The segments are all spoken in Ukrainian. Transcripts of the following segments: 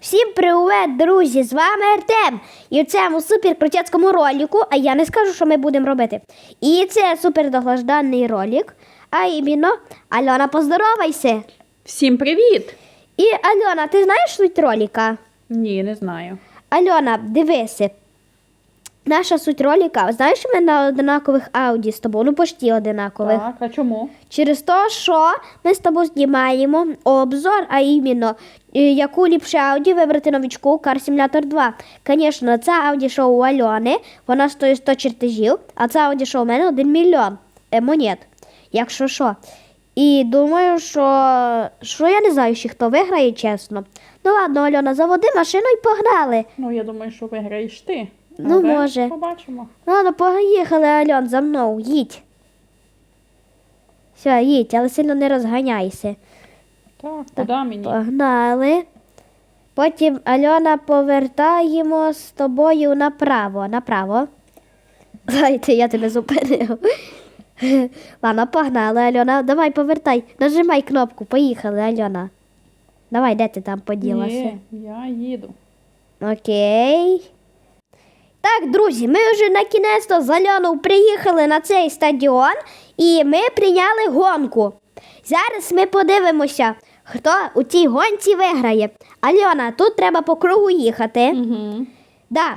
Всім привіт, друзі! З вами Артем. І в цьому суперкрутецькому роліку, а я не скажу, що ми будемо робити. І це супердоглажданий ролик. А іменно, Альона, поздоровайся. Всім привіт! І Альона, ти знаєш суть роліка? Ні, не знаю. Альона, дивися. Наша суть ролика, знаєш, ми на однакових ауді з тобою, ну почти одинакових. Так, а чому? Через те, що ми з тобою знімаємо обзор, а іменно, е, яку ліпше ауді вибрати новичку Car Simulator 2. Звісно, це ауді шоу у Альони, вона стоїть 100 чертежів, а це ауді шоу у мене 1 мільйон е, монет, якщо що. І думаю, що, що я не знаю, ще хто виграє, чесно. Ну ладно, Альона, заводи машину і погнали. Ну, я думаю, що виграєш ти. Ну, Але може. Побачимо. Ладно, поїхали, Альон, за мною, їдь. Все, їдь, але сильно не розганяйся. Так, куди мені? Погнали. Потім Альона повертаємо з тобою направо. Направо. Зайте, я тебе зупинив. Ладно, погнали, Альона. Давай повертай. Нажимай кнопку. Поїхали, Альона. Давай, де ти там поділася? Ні, я їду. Окей. Так, друзі, ми вже на кінець з Альоною приїхали на цей стадіон і ми прийняли гонку. Зараз ми подивимося, хто у цій гонці виграє. Альона, тут треба по кругу їхати. Угу. Да.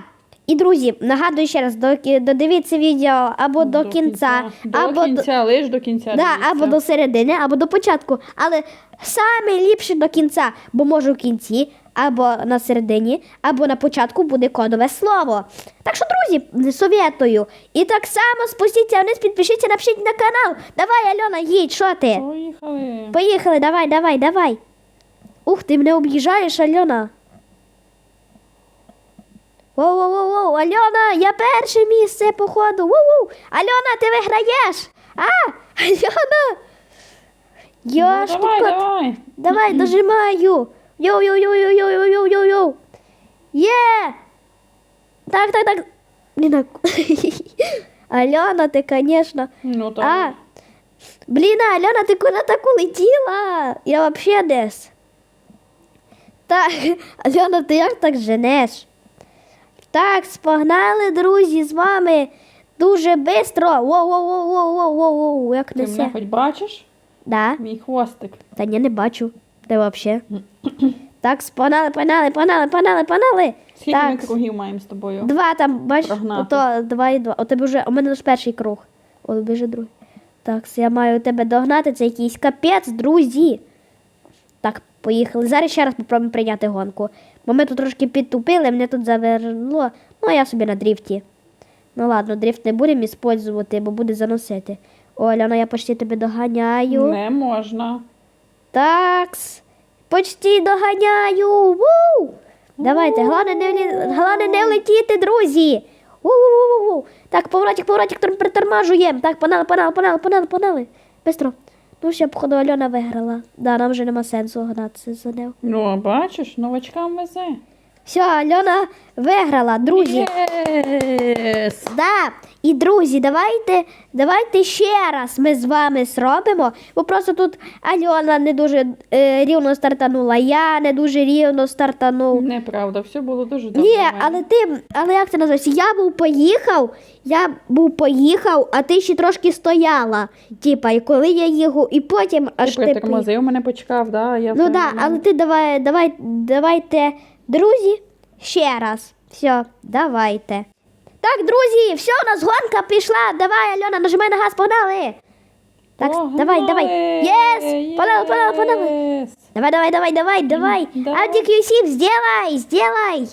І друзі, нагадую ще раз, до- додивіться відео або до, кінця, або до, кінця, лиш до кінця. Да, дивіться. або до середини, або до початку. Але саме ліпше до кінця, бо може в кінці, або на середині, або на початку буде кодове слово. Так що, друзі, совєтую. І так само спустіться вниз, підпишіться, напишіть на канал. Давай, Альона, їдь, що ти? Поїхали. Поїхали, давай, давай, давай. Ух, ти мене об'їжджаєш, Альона. Воу-воу-воу, Альона, я перше місце походу. Воу-воу. Альона, ти виграєш. А, Альона. Я ну, ж давай, тут. давай. Давай, дожимаю. Йоу-йоу-йоу-йоу-йоу-йоу-йоу. Є. Так, так, так. Блін, а- Альона, ти, звісно. Ну, так. А, блін, Альона, ти куди так улетіла? Я вообще десь. Так, Альона, ти як так женеш? Так, спогнали, друзі, з вами дуже швидко. Воу-воу-воу-воу-воу-воу, як Ти мене несе. хоч бачиш? Да? Мій хвостик. Та ні, не бачу. Де вообще? Так, спогнали, погнали, погнали, погнали, погнали. Скільки ми кругів маємо з тобою? Два там, бачиш, Прогнати. ото два і два. У тебе вже, у мене лише перший круг. О, біже другий. Так, я маю тебе догнати, це якийсь капець, друзі. Так, поїхали. Зараз ще раз попробуємо прийняти гонку. Бо ми тут трошки підтупили, мене тут завернуло. Ну, а я собі на дріфті. Ну ладно, дріфт не будемо іспользувати, бо буде заносити. О, Альона, я почти тебе доганяю. Не можна. Такс. Почти доганяю. Ву! Давайте, головне не, головне не влетіти, друзі. У-у-у-у. Так, поворотик, поворотик, тор- притормажуємо. Так, панали, панали, панали, панали, панали. Бистро. Ну, ще, походу, Альона виграла. Да, нам вже нема сенсу гнатися за нею. Ну, а бачиш, новачкам везе. Все, Альона виграла, друзі. Єс! Да. І друзі, давайте, давайте ще раз ми з вами зробимо. Бо просто тут Альона не дуже е, рівно стартанула, я не дуже рівно стартанув. Неправда, все було дуже добре. Ні, але ти, але як це називається? Я був поїхав, я був поїхав, а ти ще трошки стояла. Типа, і коли я їхав, і потім аж Ти ти притормозив, мене почекав, да? Я Ну так, да, але ти давай, давай, давайте, друзі, ще раз. Все, давайте. Так, друзі, все, у нас гонка пішла. Давай, Альона, нажимай на газ, погнали. Так, Погнали! давай, давай. Єс! Погнали, погнали, погнали. Єс! Давай, давай, давай, давай, давай. давай. Audi Q7, сделай, сделай.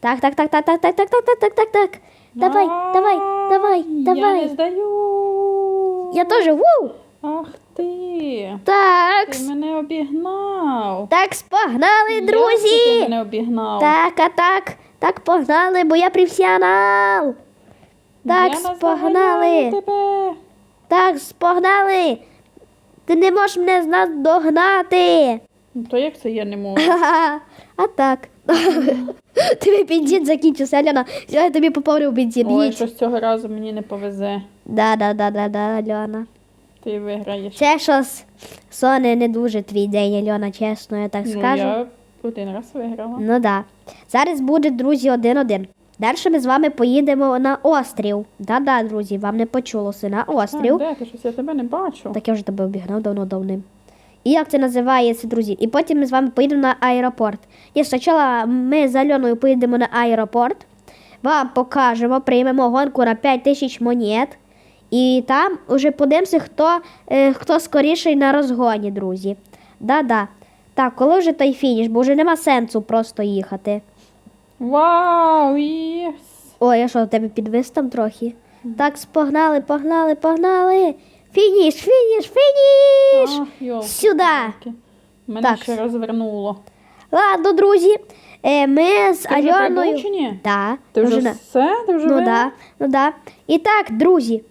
Так, так, так, так, так, так, так, так, так, так, так, так. Давай, давай, давай, Я не давай. здаю. Я теж, ву. Ах ти. Так, Ти мене обігнав. так, погнали, Як друзі. Ти мене обігнав. Так, а так, так погнали, бо я професіонал. Так, Я погнали. тебе. Так, погнали. Ти не можеш мене з нас догнати. Ну, то як це я не можу? А так. Тобі бензин закінчився, Альона. Я тобі поповнив бензин. Ой, Їдь. щось цього разу мені не повезе. Да, да, да, да, да, Альона. Ти виграєш. Це щось соне не дуже твій день, Альона, чесно, я так Ну, скажу. я Один раз виграла. Ну да. Зараз буде, друзі, один-один. Далі ми з вами поїдемо на острів. Да-да, друзі, вам не почулося на острів. Так, де ти щось я тебе не бачу. Так я вже тебе обігнав давно-давним. І як це називається, друзі? І потім ми з вами поїдемо на аеропорт. Ні, спочатку ми з Альоною поїдемо на аеропорт, вам покажемо, приймемо гонку на 5 тисяч монет. І там вже подивимося, хто, е, хто скоріший на розгоні, друзі. Да-да. Так, коли вже той фініш, бо вже нема сенсу просто їхати. Вау, єс! Ой, я що, в тебе підвис там трохи? Так, погнали, погнали, погнали. Фініш, фініш, фініш! Ах. Сюди. Мене Так. ще розвернуло. Ладно, друзі, е, ми з Ти вже Альоною. прибув чи ні? Да, Ти вже на- все? Ти вже Ну виграв? да, ну да. І так, друзі.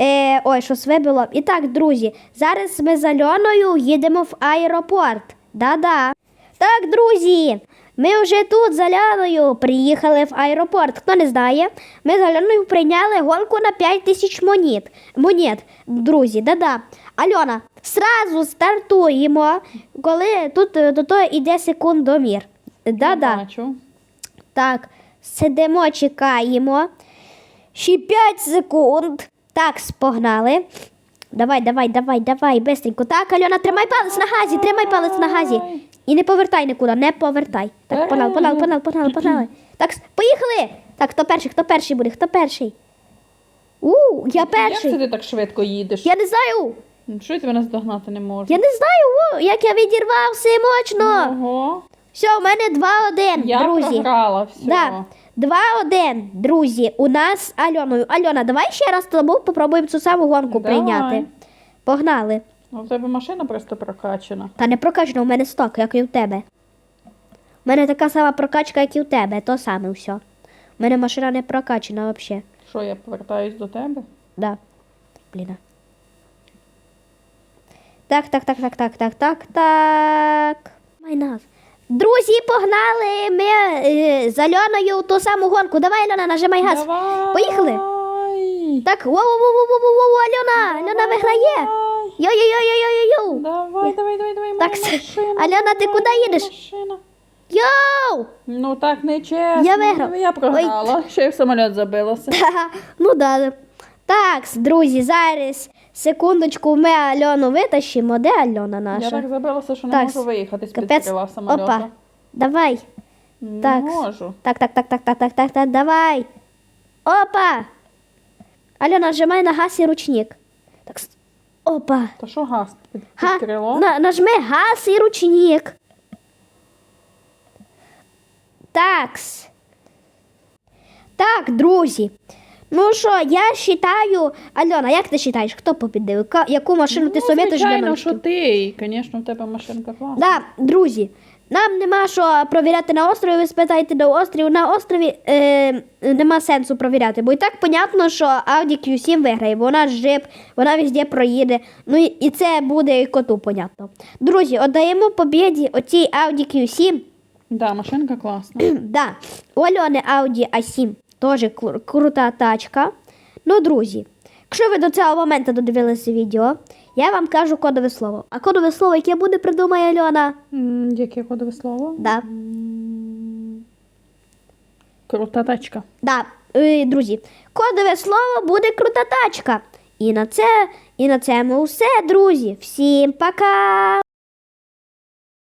Е, ой, щось вибило. І так, друзі, зараз ми з Альоною їдемо в аеропорт. Да-да. Так, друзі, ми вже тут з Альоною приїхали в аеропорт. Хто не знає, ми з Альоною прийняли гонку на 5 тисяч монет. Монет, друзі, да-да. Альона, сразу стартуємо, коли тут е, до того йде секундомір. Да-да. Так, сидимо, чекаємо. Ще 5 секунд. Так, погнали. Давай, давай, давай, давай, бистренько. Так, Альона, тримай палець на газі, тримай палець на газі. І не повертай нікуди, не повертай. Так, погнали, погнали, погнали, погнали, погнали. Так, поїхали. Так, хто перший, хто перший буде, хто перший? У, я Як це ти так швидко їдеш? Я не знаю. Ну, Що я тебе наздогнати не можу? Я не знаю, о, як я відірвався мощно. Ого. Все, у мене 2-1, Я друзі. програла все. Да. Два-один, друзі, у нас з Альоною. Альона, давай ще раз тобою попробуємо цю саму гонку Давай. прийняти. Погнали. А в тебе машина просто прокачана. Та не прокачано, у мене сток, як і у тебе. У мене така сама прокачка, як і у тебе, то саме все. У мене машина не прокачана взагалі. Що, я повертаюсь до тебе? Да. Блін. Так, так, так, так, так, так, так, так. Май нас. Друзі, погнали! Ми е, з Альоною ту саму гонку. Давай, Альона, нажимай газ. Давай. Поїхали. Так, воу-воу-воу-воу-воу, Альона, Альона виграє. Давай. Йо-йо-йо-йо-йо-йо. Давай, давай, давай, давай. Так, моя машина, Альона, ти моя куди їдеш? Машина. Йоу! Ну так не чесно. Я виграв. Я програла. Ще й в самоліт забилася. Ха-ха, Ну да. Так, друзі, зараз секундочку ми Альону витащимо. Де Альона Я так забилася, що не Так, можу виїхати з під Капець. крила самоліта. Опа. Давай. Не Так. можу. Так, так, так, так, так, так, так, так, давай. Опа. Альона, нажимай на газ і ручник. Так. с- Опа. Та що газ під, під Га... крило? На, нажми газ і ручник. Такс. Так, друзі. Ну що, я вважаю. Альона, як ти вважаєш, хто побідив? Яку машину ти ну, советуєш для звичайно, що ти. І, звісно, в тебе машинка класна. Да, друзі, нам нема що провіряти на острові. Ви спитаєте на острові. На острові е, нема сенсу провіряти, бо і так понятно, що Audi Q7 виграє, бо вона джип, вона везде проїде. Ну і, це буде і коту, понятно. Друзі, отдаємо побіді оцій Audi Q7. Да, машинка класна. да, у Альони Audi A7 кру- крута тачка. Ну, друзі, якщо ви до цього моменту додивилися відео, я вам кажу кодове слово. А кодове слово, яке буде, придумає Альона. М, Яке кодове слово? Да. Крута тачка. Да, е, друзі, кодове слово буде крута тачка. І на це, і на цьому все, друзі. Всім пока!